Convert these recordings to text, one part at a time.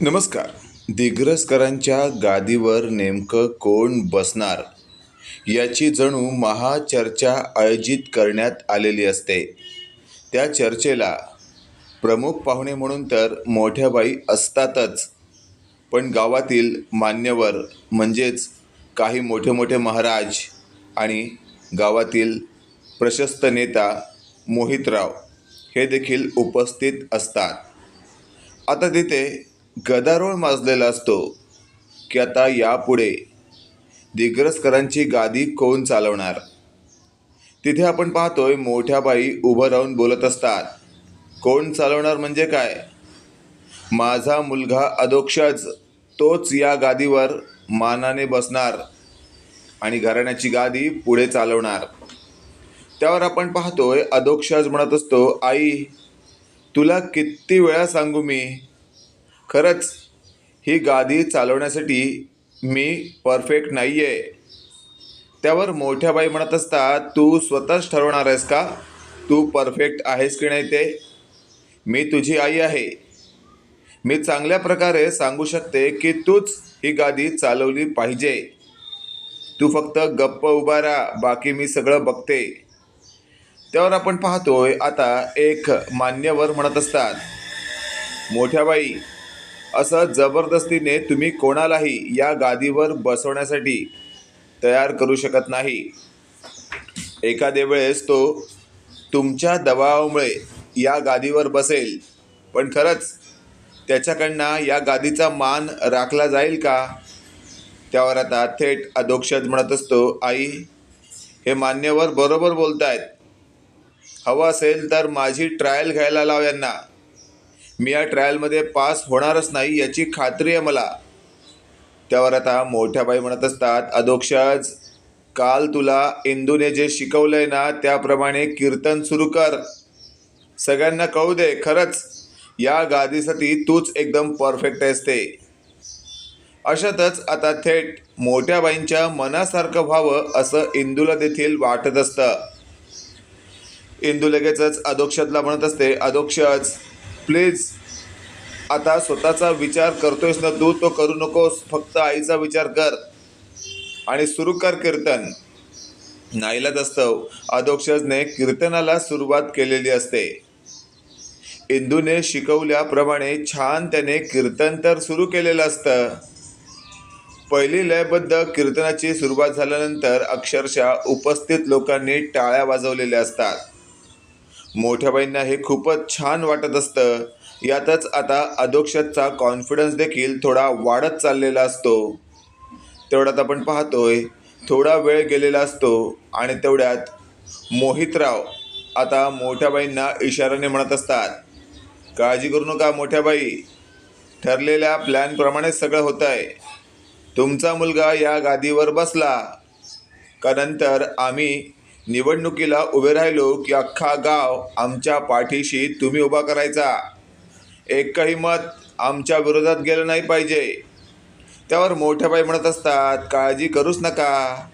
नमस्कार. दिग्रसकरांच्या गादीवर नेमकं कोण बसणार? याची जणू महाचर्चा आयोजित करण्यात आलेली असते. त्या चर्चेला प्रमुख पाहुणे म्हणून तर मोठ्या बाई असतातच. पण गावातील मान्यवर म्हणजेच काही मोठे मोठे महाराज आणि गावातील प्रशस्त नेता मोहितराव हे देखील उपस्थित असतात. आता तिथे गदारोळ माजलेला असतो की आता यापुढे दिग्रसकरांची गादी कोण चालवणार? तिथे आपण पाहतोय मोठ्या बाई उभं राहून बोलत असतात. कोण चालवणार म्हणजे काय? माझा मुलगा अधोक्षज तोच या गादीवर मानाने बसणार आणि घराण्याची गादी पुढे चालवणार. त्यावर आपण पाहतोय अधोक्षज म्हणत असतो आई तुला किती वेळा सांगू मी खरंच ही गादी चालवण्यासाठी मी परफेक्ट नाही आहे त्यावर मोठ्या बाई म्हणत असतात तू स्वतःच ठरवणार आहेस का? तू परफेक्ट आहेस की नाही ते? मी तुझी आई आहे. मी चांगल्या प्रकारे सांगू शकते की तूच ही गादी चालवली पाहिजे. तू फक्त गप्प उभा राहा बाकी मी सगळं बघते. त्यावर आपण पाहतोय आता एक मान्यवर म्हणत असतात मोठ्या बाई असं जबरदस्तीने तुम्ही कोणालाही या गादीवर बसवण्यासाठी तयार करू शकत नाही. एखाद्या वेळेस तो तुमच्या दबावामुळे या गादीवर बसेल. पण खरंच त्याच्याकडनं या गादीचा मान राखला जाईल का? त्यावर आता थेट अधोक्षज म्हणत असतो आई हे मान्यवर बरोबर बोलत आहेत हवं असेल तर माझी ट्रायल घ्यायला लाव यांना. मी या ट्रायलमध्ये पास होणारच नाही याची खात्री आहे मला. त्यावर आता मोठ्या बाई म्हणत असतात अधोक्षज काल तुला इंदूने जे शिकवलंय ना त्याप्रमाणे कीर्तन सुरू कर. सगळ्यांना कळू दे खरंच. या गादीसाठी तूच एकदम परफेक्ट आहेस ते. अशातच आता थेट मोठ्या बाईंच्या मनासारखं व्हावं असं इंदूला देखील वाटत असतं. इंदू लगेचच अधोक्षतला म्हणत असते अधोक्षज प्लीज आता स्वतःचा विचार करतोयस ना तू तो करू नकोस. फक्त आईचा विचार कर. आणि सुरू कर कीर्तन. नाईलाज असतं. अधोक्षजने कीर्तनाला सुरुवात केलेली असते. इंदूने शिकवल्याप्रमाणे छान त्याने कीर्तन तर सुरू केलेलं असतं. पहिली लयबद्ध कीर्तनाची सुरुवात झाल्यानंतर अक्षरशः उपस्थित लोकांनी टाळ्या वाजवलेल्या असतात. मोठ्या बहिणींना हे खूपच छान वाटत असतं. यातच आता अधोक्षतचा कॉन्फिडन्स देखील थोडा वाढत चाललेला असतो. तेवढ्यात आपण पाहतोय थोडा वेळ गेलेला असतो आणि तेवढ्यात मोहितराव आता मोठ्या बाईंना म्हणत असतात. काळजी करू नका मोठ्या बाई. ठरलेल्या प्लॅनप्रमाणे सगळं होतं आहे तुमचा मुलगा या गादीवर बसला. का नंतर आम्ही निवडणुकीला उभे राहिलो की अख्खा गाव आमच्या पाठीशी तुम्ही उभा करायचा. एकही मत आमच्या विरोधात गेलं नाही पाहिजे. त्यावर मोठ्या बाई म्हणत असतात काळजी करूच नका.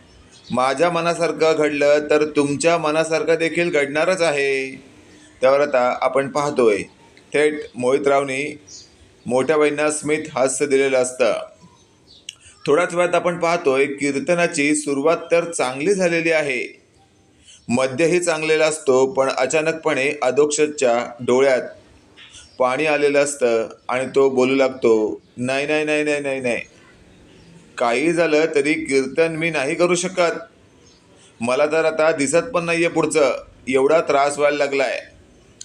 माझ्या मनासारखं घडलं तर तुमच्या मनासारखं देखील घडणारच आहे. त्यावर आता आपण पाहतोय थेट मोहितरावनी मोठ्या बाईंना स्मित हास्य दिलेलं असतं. थोड्याच वेळात आपण पाहतोय कीर्तनाची सुरुवात तर चांगली झालेली आहे. मध्यही चांगलेला असतो पण अचानकपणे अधोक्षच्या डोळ्यात पाणी आलेलं असतं आणि तो बोलू लागतो नाही नाही नाही नाही नाही नाही. काही झालं तरी कीर्तन मी नाही करू शकत. मला तर आता दिसत पण नाही आहे पुढचं. एवढा त्रास व्हायला लागला आहे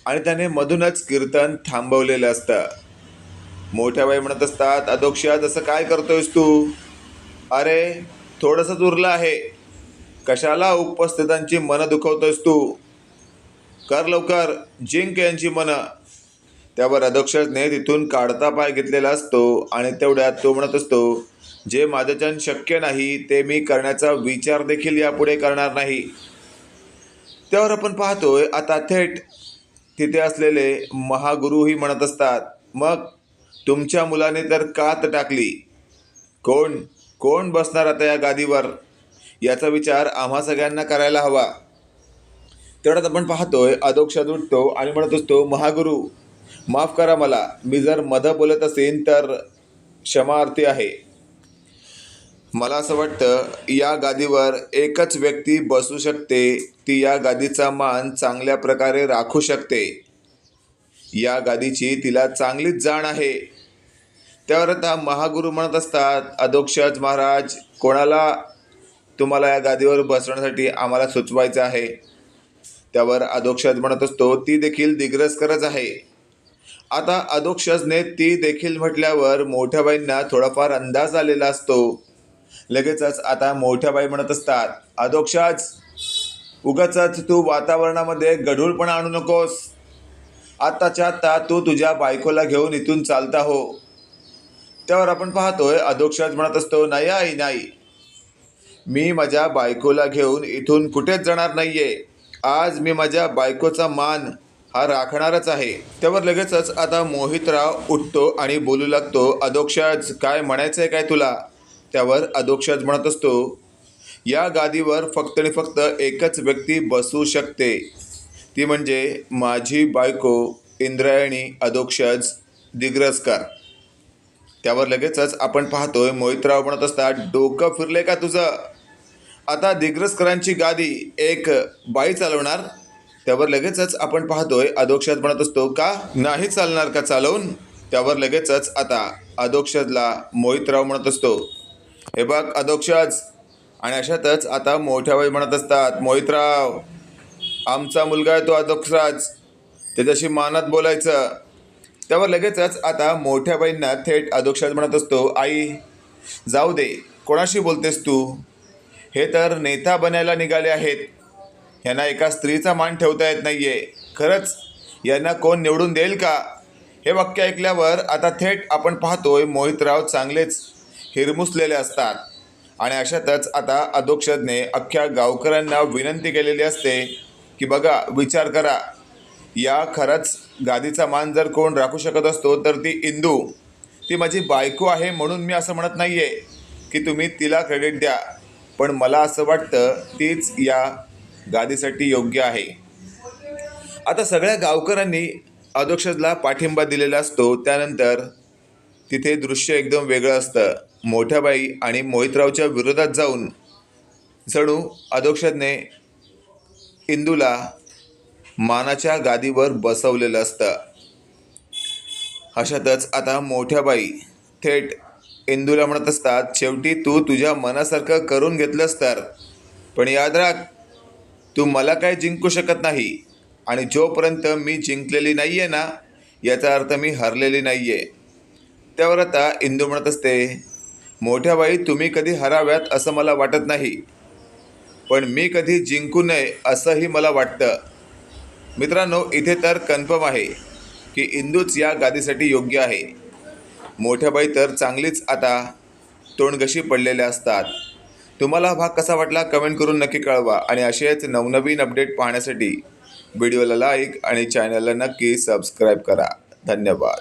आणि त्याने मधूनच कीर्तन थांबवलेलं असतं. मोठ्या बाई म्हणत असतात अधोक्ष तसं काय करतोयस तू? अरे थोडंसंच उरलं आहे. कशाला उपस्थितांची मनं दुखवतोस तू? कर लवकर जिंक यांची मनं. त्यावर अध्यक्षने तिथून काढता पाय घेतलेला असतो आणि तेवढ्यात तो म्हणत असतो जे माझ्याच्यान शक्य नाही ते मी करण्याचा विचार देखील यापुढे करणार नाही. त्यावर आपण पाहतोय आता थेट तिथे असलेले महागुरूही म्हणत असतात मग तुमच्या मुलाने तर कात टाकली. कोण? कोण बसणार आता या गादीवर? याचा विचार आम्हा सगळ्यांना करायला हवा. तेवढ्यात आपण पाहतोय अधोक्षात उठतो आणि म्हणत असतो महागुरु माफ करा मला. मी जर मध बोलत असेन तर क्षमार्थी आहे. मला असं वाटतं या गादीवर एकच व्यक्ती बसू शकते. ती या गादीचा मान चांगल्या प्रकारे राखू शकते. या गादीची तिला चांगलीच जाण आहे. त्यावर आता महागुरु म्हणत असतात अधोक्षज महाराज कोणाला तुम्हाला या गादीवर बसवण्यासाठी आम्हाला सुचवायचं आहे. त्यावर अधोक्षज म्हणत असतो ती देखील दिग्रसकरच आहे. आता अधोक्षजने ती देखील म्हटल्यावर मोठ्या बाईंना थोडाफार अंदाज आलेला असतो. लगेचच आता मोठ्या बाई म्हणत असतात अधोक्षज उगाच तू वातावरणामध्ये गढूळपणा आणू नकोस. आत्ताच्या आत्ता तू तुझ्या बायकोला घेऊन इथून चालता हो. त्यावर आपण पाहतोय अधोक्षज म्हणत असतो नाही आई नाही. मी माझ्या बायकोला घेऊन इथून कुठेच जाणार नाही आहे आज मी माझ्या बायकोचा मान हा राखणारच आहे. त्यावर लगेचच आता मोहितराव उठतो आणि बोलू लागतो अधोक्षज काय म्हणायचं आहे काय तुला? त्यावर अधोक्षज म्हणत असतो या गादीवर फक्त आणि फक्त एकच व्यक्ती बसू शकते. ती म्हणजे माझी बायको इंद्रायणी अधोक्षज दिग्रसकर. त्यावर लगेचच आपण पाहतोय मोहितराव म्हणत असता डोकं फिरले का तुझं? आता दिग्रसकरांची गादी एक बाई चालवणार. त्यावर लगेचच आपण पाहतोय अधोक्षज म्हणत असतो का नाही चालणार का चालवून? त्यावर लगेचच आता अधोक्षजला मोहितराव म्हणत असतो. हे बघ अधोक्षज. आणि अशातच आता मोठ्या बाई म्हणत असतात मोहितराव आमचा मुलगा आहे तो अधोक्षराज त्याच्याशी मानात बोलायचं. त्यावर लगेचच आता मोठ्या बाईंना थेट अधोक्षज म्हणत असतो आई जाऊ दे कोणाशी बोलतेस तू? हे तर नेता बनायला निघाले आहेत. यांना एका स्त्रीचा मान ठेवता येत नाही आहे खरंच यांना कोण निवडून देईल का? हे वाक्य ऐकल्यावर आता थेट आपण पाहतोय मोहितराव चांगलेच हिरमुसलेले असतात. आणि अशातच आता अधोक्षजने अख्ख्या गावकऱ्यांना विनंती केलेली असते की बघा विचार करा. या खरंच गादीचा मान जर कोण राखू शकत असतो तर ती इंदू. ती माझी बायको आहे म्हणून मी असं म्हणत नाही आहे की तुम्ही तिला क्रेडिट द्या. पण मला असं वाटतं तीच या गादीसाठी योग्य आहे. आता सगळ्या गावकऱ्यांनी अध्यक्षला पाठिंबा दिलेला असतो. त्यानंतर तिथे दृश्य एकदम वेगळं असतं. मोठ्या बाई आणि मोहितरावच्या विरोधात जाऊन जणू अध्यक्षने इंदूला मानाच्या गादीवर बसवलेलं असतं. अशातच आता मोठ्या बाई थेट इंदूला म्हणत असतात शेवटी तू तुझ्या मनासारखं करून घेतलंस तर. पण याद राख तू मला काय जिंकू शकत नाही आणि जोपर्यंत मी जिंकलेली नाही आहे ना याचा अर्थ मी हरलेली नाही आहे त्यावर आता इंदू म्हणत असते मोठ्या बाई तुम्ही कधी हराव्यात असं मला वाटत नाही. पण मी कधी जिंकू नये असंही मला वाटतं. मित्रांनो इथे तर कन्फर्म आहे की इंदूच या गादीसाठी योग्य आहे. मोठ्या बाई तर चांगलीच आता तोंडगशी पडलेल्या असतात. तुम्हाला हा भाग कसा वाटला कमेंट करून नक्की कळवा आणि असेच नवनवीन अपडेट पाहण्यासाठी व्हिडिओला लाईक आणि चॅनलला नक्की सबस्क्राईब करा. धन्यवाद.